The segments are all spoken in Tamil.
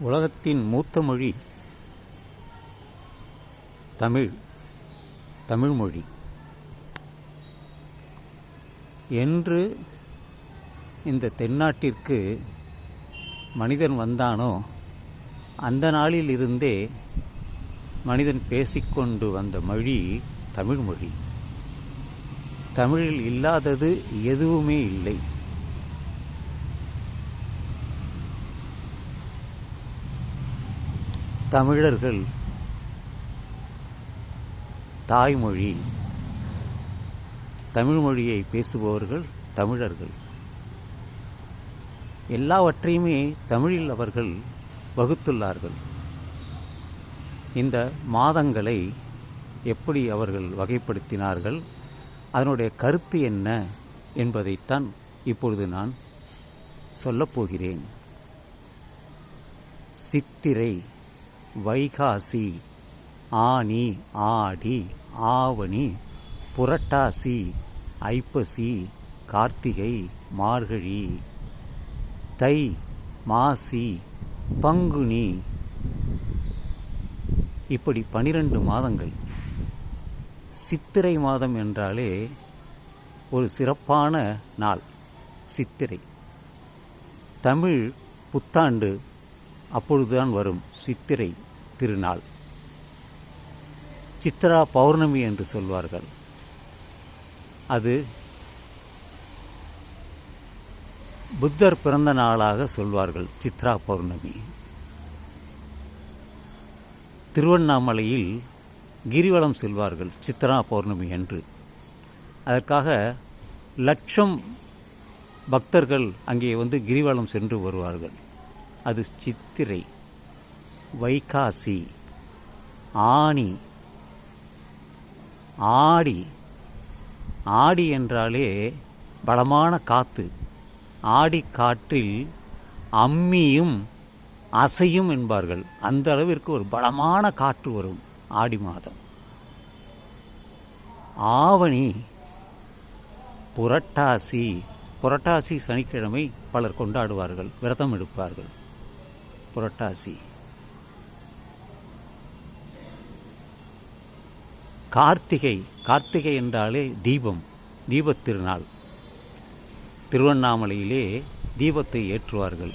உலகத்தின் மூத்த மொழி தமிழ் தமிழ்மொழி என்று இந்த தென்னாட்டிற்கு மனிதன் வந்தானோ அந்த நாளில் இருந்தே மனிதன் பேசிக்கொண்டு வந்த மொழி தமிழ்மொழி தமிழில் இல்லாதது எதுவுமே இல்லை. தமிழர்கள் தாய்மொழி தமிழ்மொழியை பேசுபவர்கள் தமிழர்கள். எல்லாவற்றையுமே தமிழில் அவர்கள் வகுத்துள்ளார்கள். இந்த மாதங்களை எப்படி அவர்கள் வகைப்படுத்தினார்கள் அதனுடைய கருத்து என்ன என்பதைத்தான் இப்பொழுது நான் சொல்லப்போகிறேன் சித்திரை வைகாசி. ஆனி ஆடி ஆவணி புரட்டாசி ஐப்பசி கார்த்திகை மார்கழி. தை மாசி பங்குனி. இப்படி பனிரெண்டு மாதங்கள். சித்திரை மாதம் என்றாலே ஒரு சிறப்பான நாள் சித்திரை. தமிழ் புத்தாண்டு அப்பொழுதுதான் வரும் சித்திரை திருநாள். சித்ரா பௌர்ணமி என்று சொல்வார்கள். அது புத்தர் பிறந்த நாளாக சொல்வார்கள் சித்ரா பௌர்ணமி. திருவண்ணாமலையில் கிரிவலம் செல்வார்கள் சித்ரா பௌர்ணமி என்று அதற்காக லட்சம் பக்தர்கள் அங்கே வந்து கிரிவலம் சென்று வருவார்கள். அது சித்திரை. வைகாசி. ஆனி ஆடி. ஆடி என்றாலே பலமான காற்று ஆடி காற்றில் அம்மியும் அசையும் என்பார்கள். அந்த அளவிற்கு ஒரு பலமான காற்று வரும் ஆடி மாதம். ஆவணி. புரட்டாசி. புரட்டாசி சனிக்கிழமை பலர் கொண்டாடுவார்கள் விரதம் எடுப்பார்கள். புரட்டாசி. கார்த்திகை கார்த்திகை என்றாலே தீபம் தீபத் திருநாள். திருவண்ணாமலையிலே தீபத்தை ஏற்றுவார்கள்.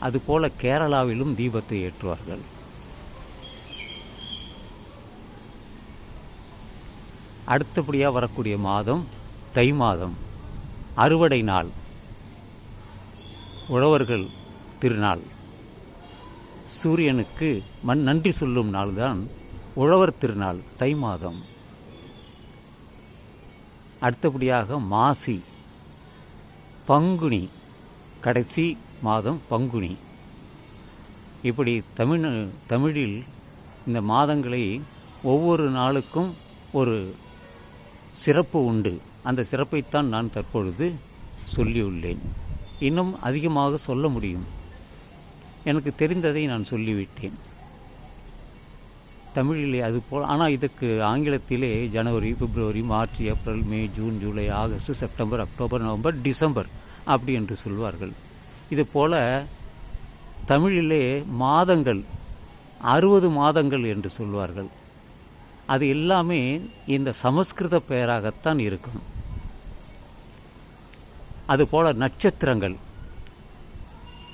அதுபோல கேரளாவிலும் தீபத்தை ஏற்றுவார்கள். அடுத்தபடியாக வரக்கூடிய மாதம் தை மாதம் அறுவடை நாள். உழவர்கள் திருநாள். சூரியனுக்கு மண் நன்றி சொல்லும் நாள்தான் உழவர் திருநாள் தை மாதம். அடுத்தபடியாக மாசி பங்குனி கடைசி மாதம் பங்குனி. இப்படி தமிழ் தமிழில் இந்த மாதங்களை ஒவ்வொரு நாளுக்கும் ஒரு சிறப்பு உண்டு. அந்த சிறப்பைத்தான் நான் தற்பொழுது சொல்லியுள்ளேன். இன்னும் அதிகமாக சொல்ல முடியும். எனக்கு தெரிந்ததை நான் சொல்லிவிட்டேன். தமிழிலே அது போல் ஆனால் இதுக்கு ஆங்கிலத்திலே January February March April May June July August September October November December அப்படி என்று சொல்வார்கள். இது போல் தமிழிலே மாதங்கள் அறுபது மாதங்கள் என்று சொல்வார்கள். அது எல்லாமே இந்த சமஸ்கிருத பெயராகத்தான் இருக்கும். அதுபோல் நட்சத்திரங்கள்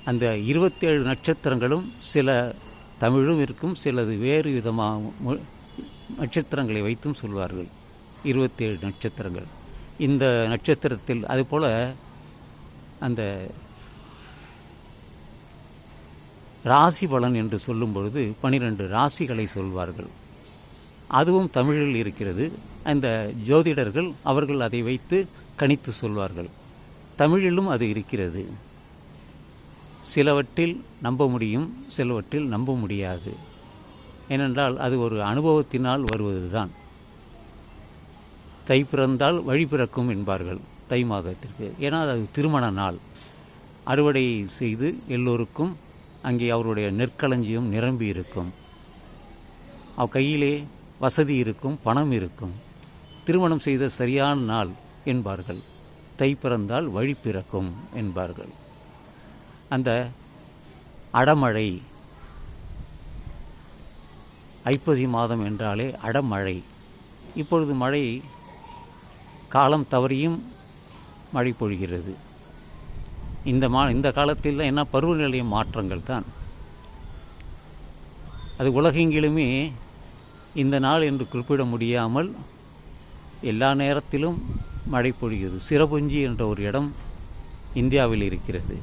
அந்த இருபத்தேழு நட்சத்திரங்களும் சில தமிழும் இருக்கும் சிலது வேறு விதமாக நட்சத்திரங்களை வைத்தும் சொல்வார்கள். இருபத்தேழு நட்சத்திரங்கள். இந்த நட்சத்திரத்தில் அதுபோல் அந்த ராசி பலன் என்று சொல்லும் பொழுது பனிரெண்டு ராசிகளை சொல்வார்கள். அதுவும் தமிழில் இருக்கிறது. அந்த ஜோதிடர்கள் அவர்கள் அதை வைத்து கணித்து சொல்வார்கள். தமிழிலும் அது இருக்கிறது. சிலவற்றில் நம்ப முடியும் சிலவற்றில் நம்ப முடியாது. ஏனென்றால் அது ஒரு அனுபவத்தினால் வருவது தான் தை பிறந்தால் வழி பிறக்கும் என்பார்கள் தை மாதத்திற்கு. ஏன்னா அது திருமண நாள். அறுவடை செய்து எல்லோருக்கும் அங்கே அவருடைய நெற்களஞ்சியம் நிரம்பி இருக்கும். அவ கையிலே வசதி இருக்கும் பணம் இருக்கும். திருமணம் செய்த சரியான நாள் என்பார்கள். தை பிறந்தால் வழி பிறக்கும் என்பார்கள். அந்த அடமழை. ஐப்பசி மாதம் என்றாலே அடமழை. இப்பொழுது மழை காலம் தவறியும் மழை பொழிகிறது. இந்த மா இந்த காலத்தில் என்ன பருவநிலை மாற்றங்கள் தான். அது உலகெங்கிலுமே இந்த நாள் என்று குறிப்பிட முடியாமல் எல்லா நேரத்திலும் மழை பொழிகிறது சிறபுஞ்சி என்ற ஒரு இடம் இந்தியாவில் இருக்கிறது.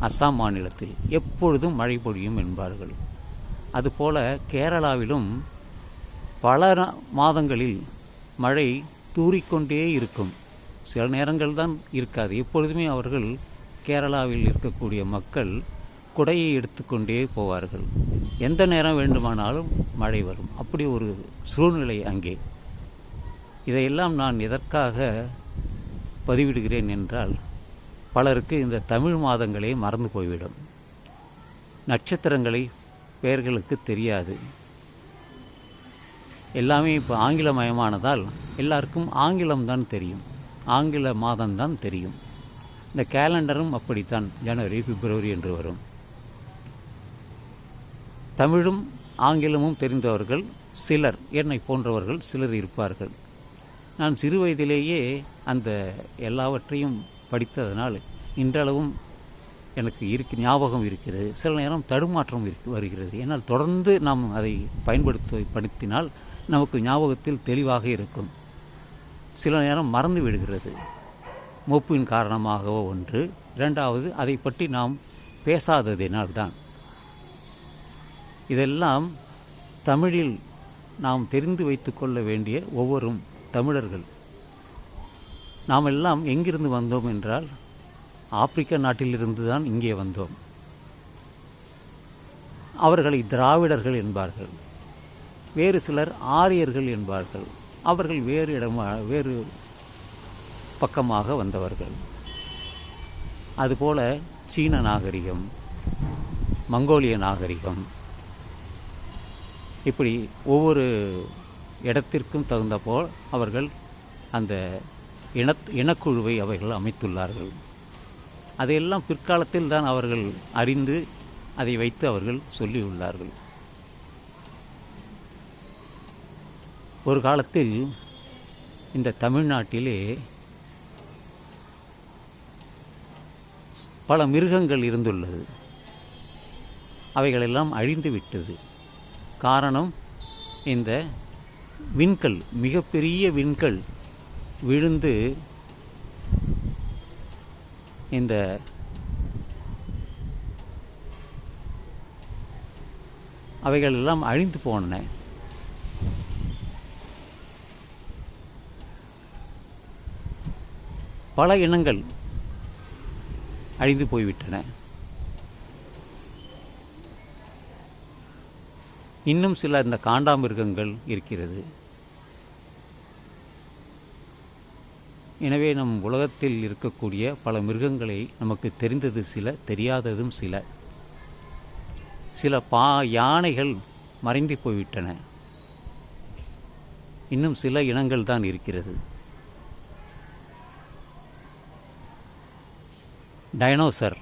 அஸ்ஸாம் மாநிலத்தில் எப்பொழுதும் மழை பொழியும் என்பார்கள். அதுபோல கேரளாவிலும் பல மாதங்களில் மழை தூறிக்கொண்டே இருக்கும். சில நேரங்கள் தான் இருக்காது. எப்பொழுதுமே அவர்கள் கேரளாவில் இருக்கக்கூடிய மக்கள் குடையை எடுத்துக்கொண்டே போவார்கள். எந்த நேரம் வேண்டுமானாலும் மழை வரும். அப்படி ஒரு சூழ்நிலை அங்கே. இதையெல்லாம் நான் எதற்காக பதிவிடுகிறேன் என்றால் பலருக்கு இந்த தமிழ் மாதங்களே மறந்து போய்விடும். நட்சத்திரங்களை பெயர்களுக்கு தெரியாது. எல்லாமே இப்போ ஆங்கிலமயமானதால் எல்லாருக்கும் ஆங்கிலம்தான் தெரியும். ஆங்கில மாதம்தான் தெரியும். இந்த கேலண்டரும் அப்படித்தான் ஜனவரி பிப்ரவரி என்று வரும். தமிழும் ஆங்கிலமும் தெரிந்தவர்கள் சிலர் என்னை போன்றவர்கள் சிலர் இருப்பார்கள். நான் சிறு வயதிலேயே அந்த எல்லாவற்றையும் படித்ததனால் இன்றளவும் எனக்கு இருக்கு ஞாபகம் இருக்கிறது. சில நேரம் தடுமாற்றம் இருக்கு வருகிறது. ஏன்னால் தொடர்ந்து நாம் அதை பயன்படுத்த படுத்தினால் நமக்கு ஞாபகத்தில் தெளிவாக இருக்கும். சில நேரம் மறந்து விடுகிறது. மொப்பின் காரணமாகவோ ஒன்று. இரண்டாவது அதை பற்றி நாம் பேசாததினால் தான். இதெல்லாம் தமிழில் நாம் தெரிந்து வைத்துக்கொள்ள வேண்டிய ஒவ்வொரு தமிழர்கள் நாம் எல்லாம் எங்கிருந்து வந்தோம் என்றால் ஆப்பிரிக்க நாட்டிலிருந்து தான் இங்கே வந்தோம். அவர்களை திராவிடர்கள் என்பார்கள். வேறு சிலர் ஆரியர்கள் என்பார்கள். அவர்கள் வேறு இடமா வேறு பக்கமாக வந்தவர்கள். அதுபோல சீன நாகரிகம் மங்கோலிய நாகரிகம் இப்படி ஒவ்வொரு இடத்திற்கும் தகுந்தபோல் அவர்கள் அந்த இன இனக்குழுவை அவைகள் அமைத்துள்ளார்கள். அதையெல்லாம் பிற்காலத்தில் தான் அவர்கள் அறிந்து அதை வைத்து அவர்கள் சொல்லியுள்ளார்கள். ஒரு காலத்தில் இந்த தமிழ்நாட்டிலே பல மிருகங்கள் இருந்துள்ளது. அவைகளெல்லாம் அழிந்து விட்டது. காரணம் இந்த விண்கல் மிகப்பெரிய விண்கல் விழுந்து இந்த அவைகள் எல்லாம் அழிந்து போனன. பல இனங்கள் அழிந்து போய்விட்டன. இன்னும் சில இந்த காண்டாமிருகங்கள் இருக்கிறது. எனவே நம் உலகத்தில் இருக்கக்கூடிய பல மிருகங்களை நமக்கு தெரிந்தது சில தெரியாததும் சில. சில பா யானைகள் மறைந்து போய்விட்டன. இன்னும் சில இனங்கள் தான் இருக்கிறது. டைனோசர்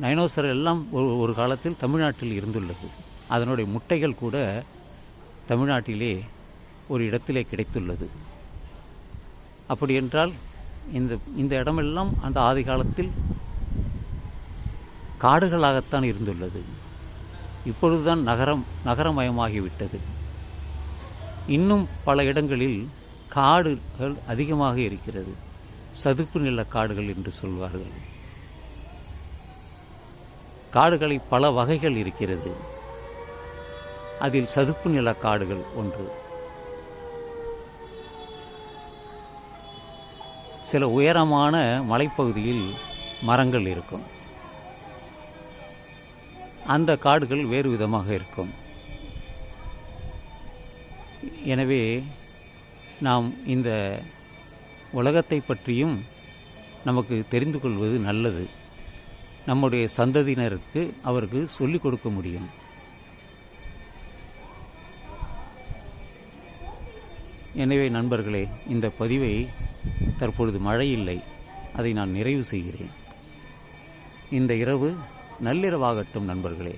டைனோசர் எல்லாம் ஒரு ஒரு காலத்தில் தமிழ்நாட்டில் இருந்துள்ளது. அதனுடைய முட்டைகள் கூட தமிழ்நாட்டிலே ஒரு இடத்திலே கிடைத்துள்ளது. அப்படி என்றால் இந்த இந்த இடமெல்லாம் அந்த ஆதி காலத்தில் காடுகளாகத்தான் இருந்துள்ளது. இப்பொழுதுதான் நகரம் நகரமயமாகிவிட்டது. இன்னும் பல இடங்களில் காடுகள் அதிகமாக இருக்கிறது. சதுப்பு நில காடுகள் என்று சொல்வார்கள். காடுகளை பல வகைகள் இருக்கிறது. அதில் சதுப்பு நில காடுகள் ஒன்று. சில உயரமான மலைப்பகுதியில் மரங்கள் இருக்கும். அந்த காடுகள் வேறு விதமாக இருக்கும். எனவே நாம் இந்த உலகத்தை பற்றியும் நமக்கு தெரிந்து கொள்வது நல்லது. நம்முடைய சந்ததியினருக்கு அவருக்கு சொல்லிக் கொடுக்க முடியும். எனவே நண்பர்களே இந்த பதிவை தற்பொழுது மழை இல்லை அதை நான் நிறைவு செய்கிறேன். இந்த இரவு நள்ளிரவாகட்டும் நண்பர்களே.